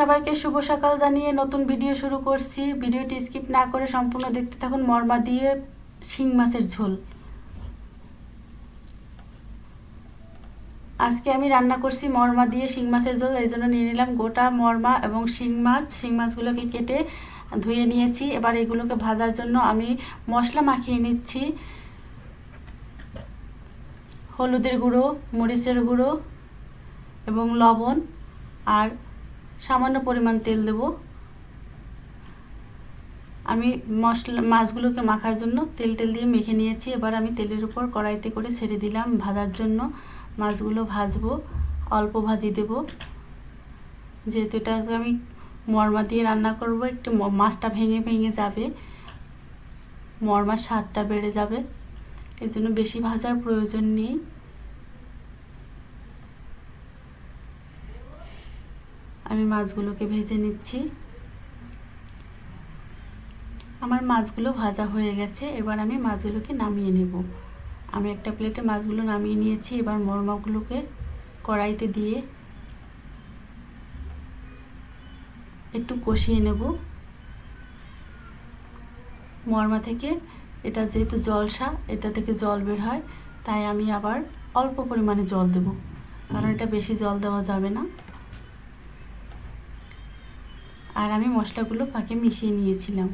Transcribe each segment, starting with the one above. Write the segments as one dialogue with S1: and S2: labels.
S1: সবাইকে শুভ সকাল জানিয়ে নতুন ভিডিও শুরু করছি। ভিডিওটি স্কিপ না করে সম্পূর্ণ দেখতে থাকুন। মর্মা দিয়ে শিং মাছের ঝোল। আজকে আমি রান্না করছি মর্মা দিয়ে শিং মাছের ঝোল, এই জন্য নিয়ে নিলাম গোটা মরমা এবং শিং মাছ। শিং মাছগুলোকে কেটে ধুয়ে নিয়েছি। এবার এগুলোকে ভাজার জন্য আমি মশলা মাখিয়ে নিচ্ছি। হলুদের গুঁড়ো, মরিচের গুঁড়ো এবং লবণ আর সামান্য পরিমাণ তেল দেব। আমি মশলা, মাছগুলোকে মাখার জন্য তেল টেল দিয়ে মেখে নিয়েছি। এবার আমি তেলের উপর কড়াইতে করে ছেড়ে দিলাম ভাজার জন্য। মাছগুলো ভাজবো, অল্প ভাজি দেব। যেহেতু এটাকে আমি মরমা দিয়ে রান্না করব, একটু মাছটা ভেঙে ভেঙে যাবে। মরমার স্বাদটা বেড়ে যাবে। এই জন্য বেশি ভাজার প্রয়োজন নেই। আমি মাছগুলোকে ভেজে নিচ্ছি। আমার মাছগুলো ভাজা হয়ে গেছে, এবার আমি মাছগুলোকে নামিয়ে নেব। আমি একটা প্লেটে মাছগুলো নামিয়ে নিয়েছি, এবার মরমাগুলোকে কড়াইতে দিয়ে একটু কষিয়ে নেব। মরমা থেকে এটা যেহেতু জলসা এটা থেকে জল বের হয়, তাই আমি আবার অল্প পরিমাণে জল দেব। কারণ এটা বেশি জল দেওয়া যাবে না। আর আমি মশলাগুলো ফাঁকে মিশিয়ে নিয়েছিলাম।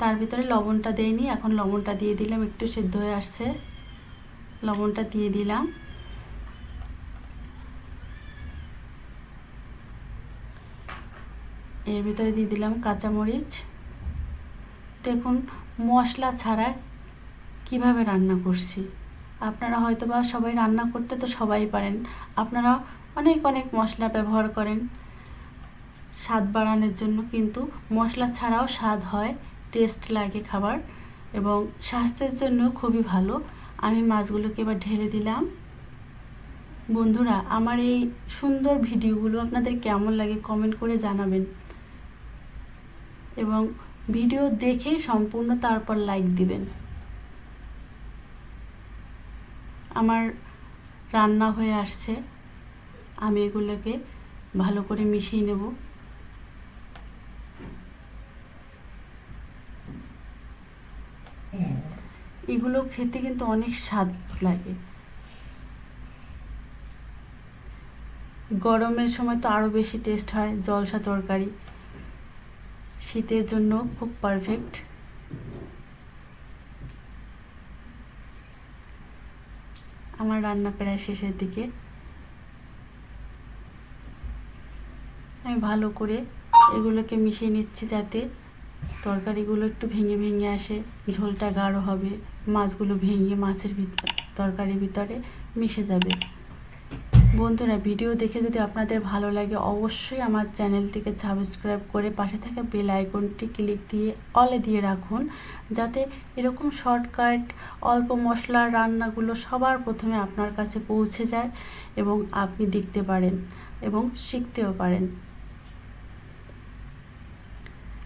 S1: তার ভিতরে লবণটা দেয়নি এখন লবণটা দিয়ে দিলাম, একটু সেদ্ধ হয়ে আসছে। লবণটা দিয়ে দিলাম। এর ভিতরে দিয়ে দিলাম কাঁচামরিচ। দেখুন, মশলা ছাড়া কীভাবে রান্না করছি? আপনারা হয়তো বা সবাই রান্না করতে তো সবাই পারেন। আপনারা অনেক অনেক মশলা ব্যবহার করেন। স্বাদ বাড়ানোর জন্য কিন্তু মশলা ছাড়াও স্বাদ হয় টেস্ট লাগে খাবার এবং স্বাস্থ্যের জন্য খুবই ভালো। আমি মাছগুলোকে এবার ঢেলে দিলাম। বন্ধুরা, আমার এই সুন্দর ভিডিওগুলো আপনাদের কেমন লাগে কমেন্ট করে জানাবেন। এবং ভিডিও দেখে সম্পূর্ণ তারপর লাইক দিবেন। আমার রান্না হয়ে আসছে। আমি এগুলোকে ভালো করে মিশিয়ে নেব। এগুলো খেতে কিন্তু অনেক স্বাদ লাগে। গরমের সময় তো আরও বেশি টেস্ট হয়, জলসা তরকারি। শীতের জন্য খুব পারফেক্ট আমার রান্না প্রায় শেষের দিকে। আমি ভালো করে এগুলোকে মিশিয়ে নিচ্ছি যাতে তরকারিগুলো একটু ভেঙে ভেঙে আসে, ঝোলটা গাঢ় হবে, মাছগুলো ভেঙে মাছের ভিতরে তরকারির ভিতরে মিশে যাবে। বন্ধুরা, ভিডিও দেখে যদি আপনাদের ভালো লাগে, অবশ্যই আমার চ্যানেলটিকে সাবস্ক্রাইব করে পাশে থাকা বেল আইকনটি ক্লিক দিয়ে অলে দিয়ে রাখুন, যাতে এরকম শর্টকাট, অল্প মশলার রান্নাগুলো সবার প্রথমে আপনার কাছে পৌঁছে যায় এবং আপনি দেখতে পারেন এবং শিখতেও পারেন।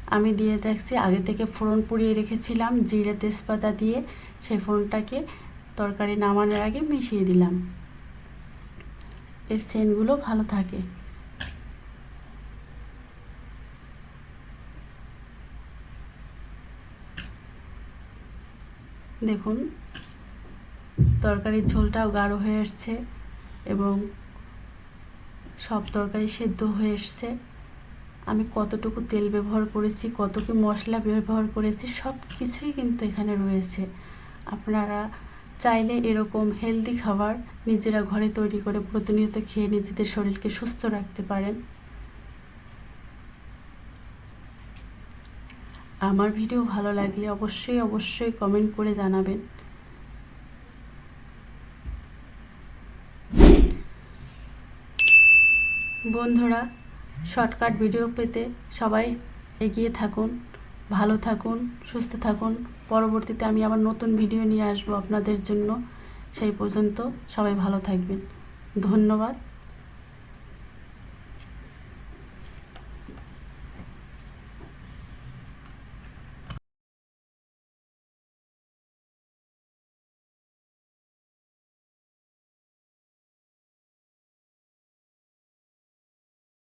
S1: আমি দিয়ে দেখছি, আগে থেকে ফোড়ন পুড়িয়ে রেখেছিলাম, জিরে তেজপাতা দিয়ে সেই ফোড়নটাকে তরকারি নামানোর আগে মিশিয়ে দিলাম। এর সেন্টগুলো ভালো থাকে। দেখুন, তরকারির ঝোলটাও গাঢ় হয়ে এসছে এবং সব তরকারি সেদ্ধ হয়ে এসছে আমি কতটুকু তেল ব্যবহার করেছি কত কতটুকু মশলা ব্যবহার করেছি সব কিছুই কিন্তু এখানে রয়েছে। আপনারা চাইলে এরকম হেলদি খাবার নিজেরা ঘরে তৈরি করে প্রতিনিয়ত খেয়ে নিজেদের শরীরকে সুস্থ রাখতে পারেন। আমার ভিডিও ভালো লাগলে অবশ্যই অবশ্যই কমেন্ট করে জানাবেন। বন্ধুরা শর্টকাট ভিডিও পেতে সবাই এগিয়ে থাকুন, ভালো থাকুন, সুস্থ থাকুন। পরবর্তীতে আমি আবার নতুন ভিডিও নিয়ে আসব আপনাদের জন্য। সেই পর্যন্ত সবাই ভালো থাকবেন। ধন্যবাদ।